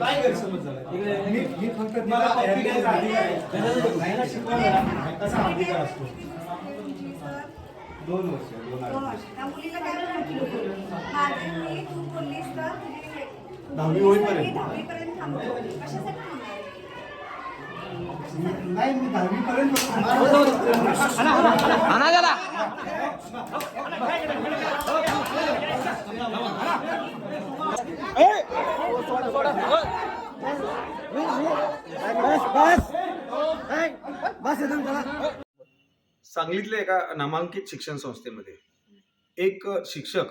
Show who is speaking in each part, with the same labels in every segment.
Speaker 1: काय गैरसमज झाला
Speaker 2: मी मी फक्त
Speaker 1: मला
Speaker 2: तिला
Speaker 1: कॉपी घ्यायचा अधिकार आहे.
Speaker 2: नाही ना शिकवलं ना
Speaker 1: अधिकार असतो
Speaker 2: दोन वर्ष दोन अडीच
Speaker 1: दहावी होईपर्यंत.
Speaker 2: वर्ष. नाही मी दहावी पर्यंत
Speaker 3: सांगलीतल्या एका नामांकित शिक्षण संस्थेमध्ये एक शिक्षक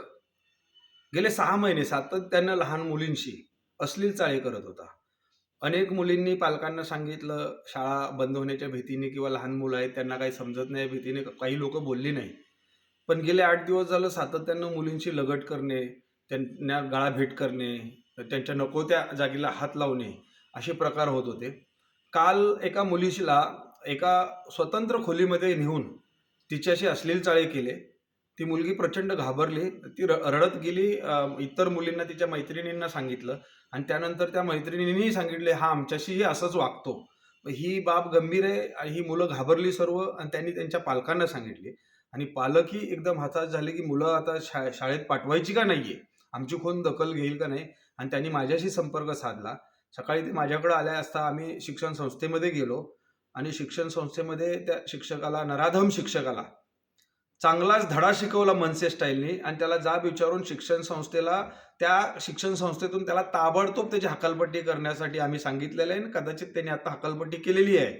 Speaker 3: गेले सहा महिने सातत्यानं लहान मुलींशी अश्लील चाळे करत होता. अनेक मुलींनी पालकांना सांगितलं शाळा बंद होण्याच्या भीतीने किंवा लहान मुलं आहेत त्यांना काही समजत नाही भीतीने काही लोक बोलली नाही. पण गेले आठ दिवस झालं सातत्यानं मुलींशी लगट करणे त्यांना गाळा भेट करणे त्यांच्या नको त्या जागेला हात लावणे असे प्रकार होत होते. काल एका मुलीशीला एका स्वतंत्र खोलीमध्ये नेऊन तिच्याशी अश्लील चाळे केले. ती मुलगी प्रचंड घाबरली. ती र रडत गेली. इतर मुलींना तिच्या मैत्रिणींना सांगितलं. आणि त्यानंतर त्या मैत्रिणींनीही सांगितले हा आमच्याशीही असंच वागतो. ही बाब गंभीर आहे आणि ही मुलं घाबरली सर्व आणि त्यांनी त्यांच्या पालकांना सांगितले. आणि पालकही एकदम हताश झाले की मुलं आता शा शाळेत पाठवायची का नाही आहे आमची कोण दखल घेईल का नाही? आणि त्यांनी माझ्याशी संपर्क साधला. सकाळी ते माझ्याकडे आल्या असता आम्ही शिक्षण संस्थेमध्ये गेलो आणि शिक्षण संस्थेमध्ये त्या शिक्षकाला नराधम शिक्षकाला चांगलाच धडा शिकवला मनसे स्टाईलनी आणि त्याला जाब विचारून शिक्षण संस्थेला त्या शिक्षण संस्थेतून त्याला ताबडतोब त्याची हकालपट्टी करण्यासाठी आम्ही सांगितलेलं आहे आणि कदाचित त्यांनी आता हकालपट्टी केलेली आहे.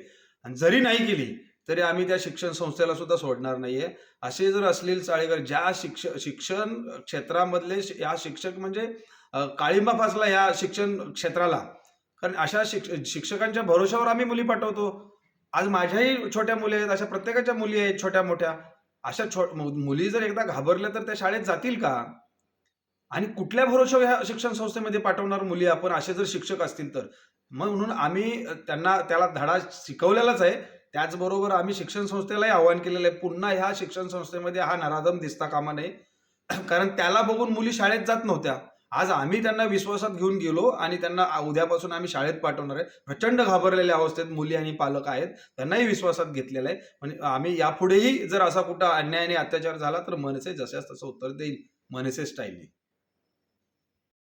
Speaker 3: आणि जरी नाही केली तरी आम्ही त्या शिक्षण संस्थेला सुद्धा सोडणार नाहीये. असे जर असलेले चाळेकर ज्या शिक्ष शिक्षण क्षेत्रामधले या शिक्षक म्हणजे काळिंबा फासला या शिक्षण क्षेत्राला. कारण अशा शिक्ष शिक्षकांच्या भरोशावर आम्ही मुली पाठवतो. आज माझ्याही छोट्या मुली आहेत अशा प्रत्येकाच्या मुली आहेत छोट्या मोठ्या. अशा छो मु- मुली जर एकदा घाबरल्या तर त्या शाळेत जातील का? आणि कुठल्या भरोशावर ह्या शिक्षण संस्थेमध्ये पाठवणार मुली आपण? असे जर शिक्षक असतील तर. मग म्हणून आम्ही त्यांना त्याला धडा शिकवलेलाच आहे. त्याचबरोबर आम्ही शिक्षण संस्थेलाही आवाहन केलेलं आहे पुन्हा ह्या शिक्षण संस्थेमध्ये हा नराधम दिसता कामा नये. कारण त्याला बघून मुली शाळेत जात नव्हत्या. आज आम्ही त्यांना विश्वासात घेऊन गेलो आणि त्यांना उद्यापासून आम्ही शाळेत पाठवणार आहे. प्रचंड घाबरलेल्या अवस्थेत मुली आणि पालक आहेत. त्यांनाही विश्वासात घेतलेलं आहे. म्हणजे आम्ही यापुढेही जर असा कुठं अन्याय आणि अत्याचार झाला तर मनसे जशास तसं उत्तर देईल. मनसे स्टाईलने